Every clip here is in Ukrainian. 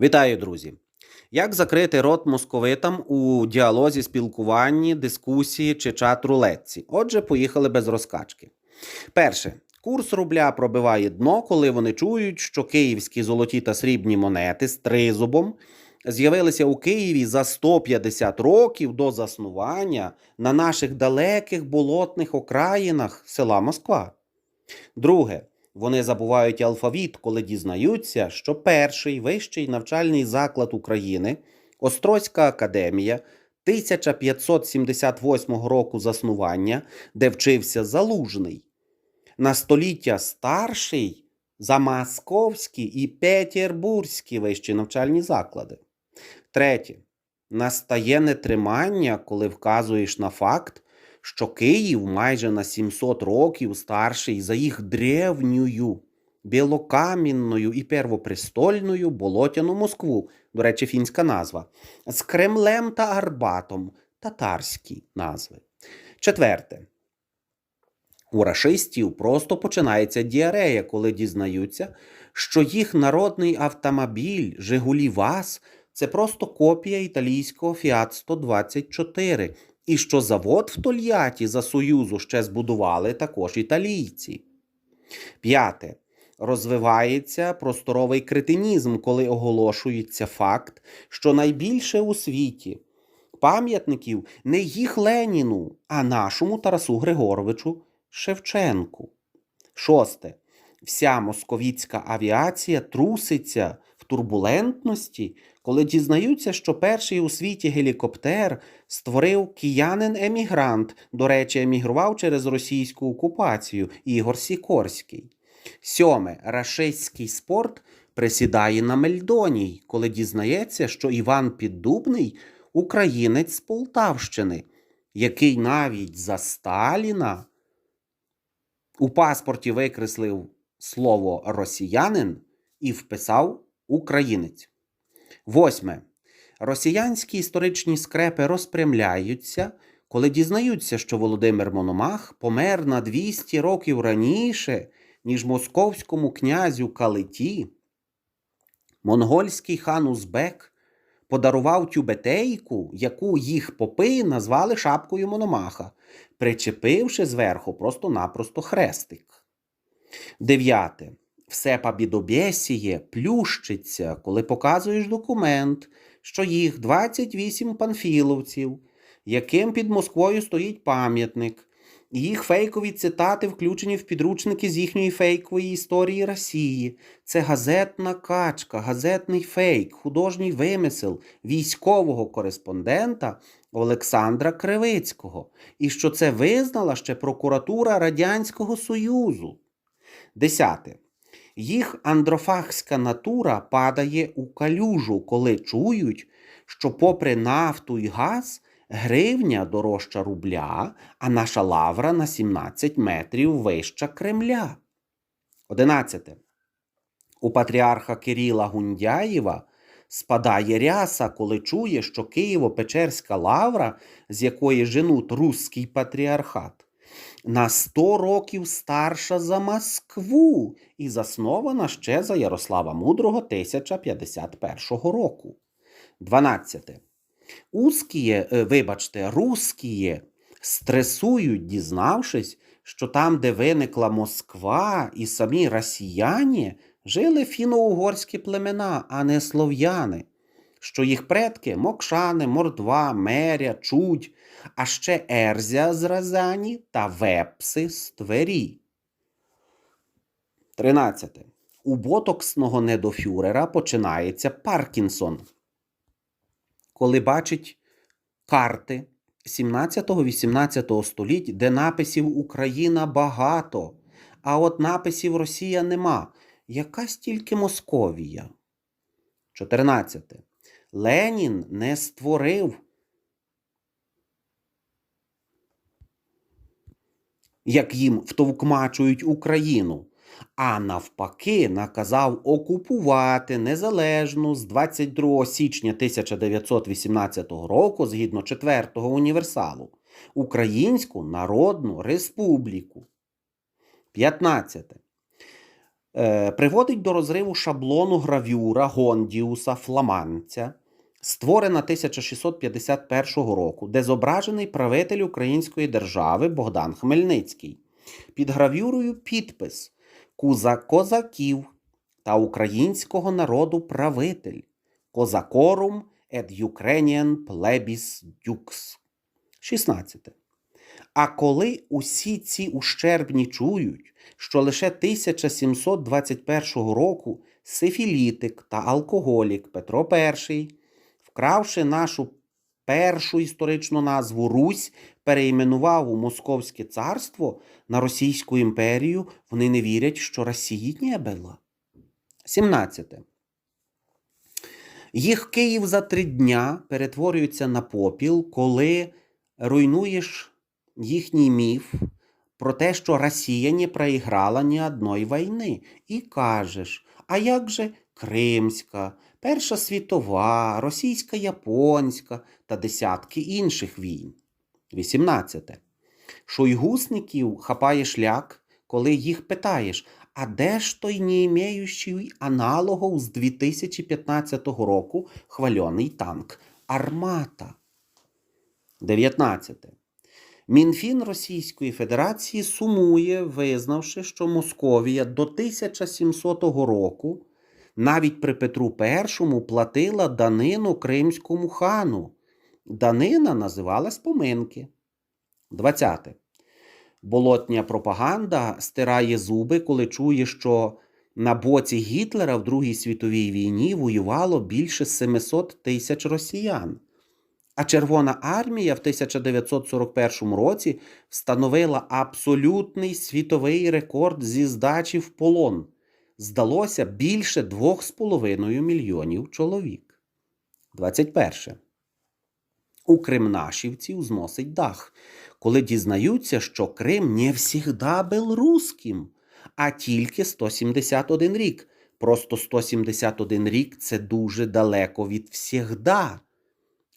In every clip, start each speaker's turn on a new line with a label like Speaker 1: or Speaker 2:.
Speaker 1: Вітаю, друзі! Як закрити рот московитам у діалозі, спілкуванні, дискусії чи чат-рулетці? Отже, поїхали без розкачки. Перше. Курс рубля пробиває дно, коли вони чують, що київські золоті та срібні монети з тризубом з'явилися у Києві за 150 років до заснування на наших далеких болотних окраїнах села Москва. Друге. Вони забувають алфавіт, коли дізнаються, що перший вищий навчальний заклад України, Острозька академія 1578 року заснування, де вчився Залужний, на століття старший за московські і петербурзькі вищі навчальні заклади. Третє. Настає нетримання, коли вказуєш на факт, що Київ майже на 700 років старший за їх древньою, білокамінною і первопрестольною болотяну Москву, до речі, фінська назва, з Кремлем та Арбатом татарські назви. Четверте. У рашистів просто починається діарея, коли дізнаються, що їх народний автомобіль Жигулі ВАЗ це просто копія італійського Фіат 124, і що завод в Тольятті за Союзу ще збудували також італійці. П'яте. Розвивається просторовий кретинізм, коли оголошується факт, що найбільше у світі пам'ятників не їх Леніну, а нашому Тарасу Григоровичу Шевченку. Шосте. Вся московіцька авіація труситься турбулентності, коли дізнаються, що перший у світі гелікоптер створив киянин-емігрант, до речі, емігрував через російську окупацію Ігор Сікорський. Сьоме. Рашистський спорт присідає на Мельдоній, коли дізнається, що Іван Піддубний українець з Полтавщини, який навіть за Сталіна у паспорті викреслив слово росіянин і вписав українець. Восьме. Росіянські історичні скрепи розпрямляються, коли дізнаються, що Володимир Мономах помер на 200 років раніше, ніж московському князю Калиті. Монгольський хан Узбек подарував тюбетейку, яку їх попи назвали шапкою Мономаха, причепивши зверху просто-напросто хрестик. Дев'яте. Все побідобєсіє плющиться, коли показуєш документ, що їх 28 панфіловців, яким під Москвою стоїть пам'ятник, і їх фейкові цитати включені в підручники з їхньої фейкової історії Росії. Це газетна качка, газетний фейк, художній вимисел військового кореспондента Олександра Кривицького, і що це визнала ще прокуратура Радянського Союзу. Десяте. Їх андрофагська натура падає у калюжу, коли чують, що, попри нафту і газ, гривня дорожча рубля, а наша лавра на 17 метрів вища Кремля. 11. У патріарха Кирила Гундяєва спадає ряса, коли чує, що Києво-Печерська лавра, з якої женуть руський патріархат, на 100 років старша за Москву і заснована ще за Ярослава Мудрого 1051 року. 12. Узкіє, е, вибачте, русскіє стресують, дізнавшись, що там, де виникла Москва і самі росіяни, жили фіно-угорські племена, а не слов'яни, що їх предки Мокшани, Мордва, Меря, Чудь, а ще Ерзя з Разані та Вепси з Твері. 13. У ботоксного недофюрера починається Паркінсон. Коли бачить карти 17-18 століть, де написів Україна багато, а от написів Росія нема. Якась тільки Московія. 14. Ленін не створив як їм втовкмачують Україну, а навпаки, наказав окупувати незалежну з 22 січня 1918 року, згідно 4-го універсалу, Українську Народну Республіку. 15. е, приводить до розриву шаблону гравюра Гондіуса Фламандця, створена 1651 року, де зображений правитель Української держави Богдан Хмельницький. Під гравюрою підпис Куза козаків та українського народу правитель Козакорум ed Ukrainian plebis dux. 16. А коли усі ці ущербні чують, що лише 1721 року сифілітик та алкоголік Петро І, вкравши нашу першу історичну назву Русь, переіменував у Московське царство на Російську імперію, вони не вірять, що Росії не було. 17. Їх Київ за три дня перетворюється на попіл, коли руйнуєш їхній міф про те, що Росія не проіграла ні одної війни, і кажеш, а як же Кримська, Перша світова, російська, японська та десятки інших війн. 18. Шойгусників хапає шлях, коли їх питаєш, а де ж той не аналогов з 2015 року хвальоний танк Армата? 19. Мінфін Російської Федерації сумує, визнавши, що Московія до 1700 року навіть при Петру І платила данину кримському хану. Данина називалась поминки. 20. Болотня пропаганда стирає зуби, коли чує, що на боці Гітлера в Другій світовій війні воювало більше 700 тисяч росіян. А Червона армія в 1941 році встановила абсолютний світовий рекорд зі здачі в полон. Здалося більше 2,5 мільйонів чоловік. 21. У кримнашівців зносить дах, коли дізнаються, що Крим не всігда був русським, а тільки 171 рік. Просто 171 рік це дуже далеко від всігда.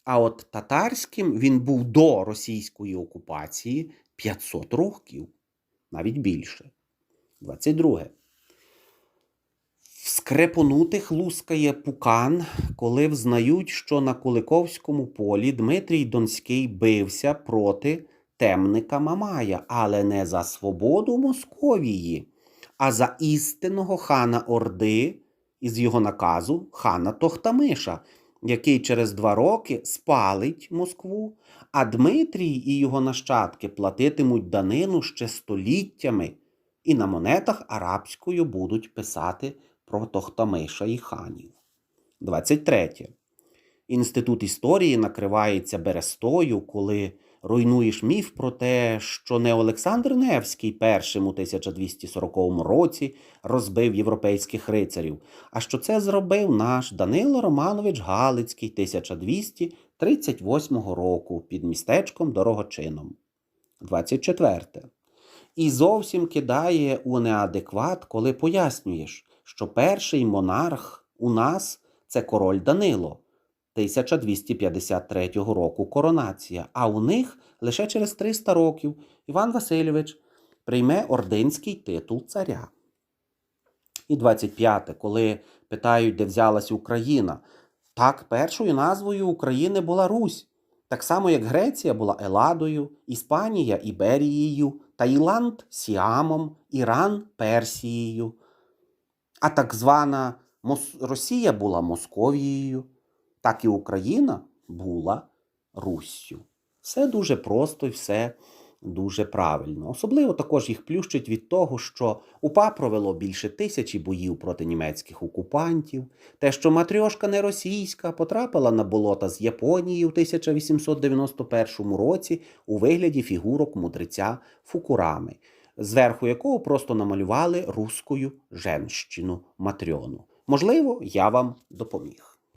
Speaker 1: А от татарським він був до російської окупації 500 років, навіть більше. 22. Скрепонутих лускає пукан, коли взнають, що на Куликовському полі Дмитрій Донський бився проти темника Мамая, але не за свободу Московії, а за істинного хана Орди із його наказу хана Тохтамиша, який через два роки спалить Москву, а Дмитрій і його нащадки платитимуть данину ще століттями, і на монетах арабською будуть писати про Тохтамиша і ханів. 23. Інститут історії накривається берестою, коли руйнуєш міф про те, що не Олександр Невський першим у 1240 році розбив європейських рицарів, а що це зробив наш Данило Романович Галицький 1238 року під містечком Дорогочином. 24. І зовсім кидає у неадекват, коли пояснюєш, що перший монарх у нас це король Данило. 1253 року коронація, а у них лише через 300 років Іван Васильович прийме ординський титул царя. І 25, коли питають, де взялась Україна. Так, першою назвою України була Русь, так само як Греція була Еладою, Іспанія Іберією, Таїланд Сіамом, Іран Персією. А так звана Росія була Московією так і Україна була Руссю. Все дуже просто і все дуже правильно. Особливо також їх плющить від того, що УПА провело більше тисячі боїв проти німецьких окупантів, те, що матрьошка не російська потрапила на болота з Японії у 1891 році у вигляді фігурок мудреця Фукурами, зверху якого просто намалювали руською женщину матріону. Можливо, я вам допоміг.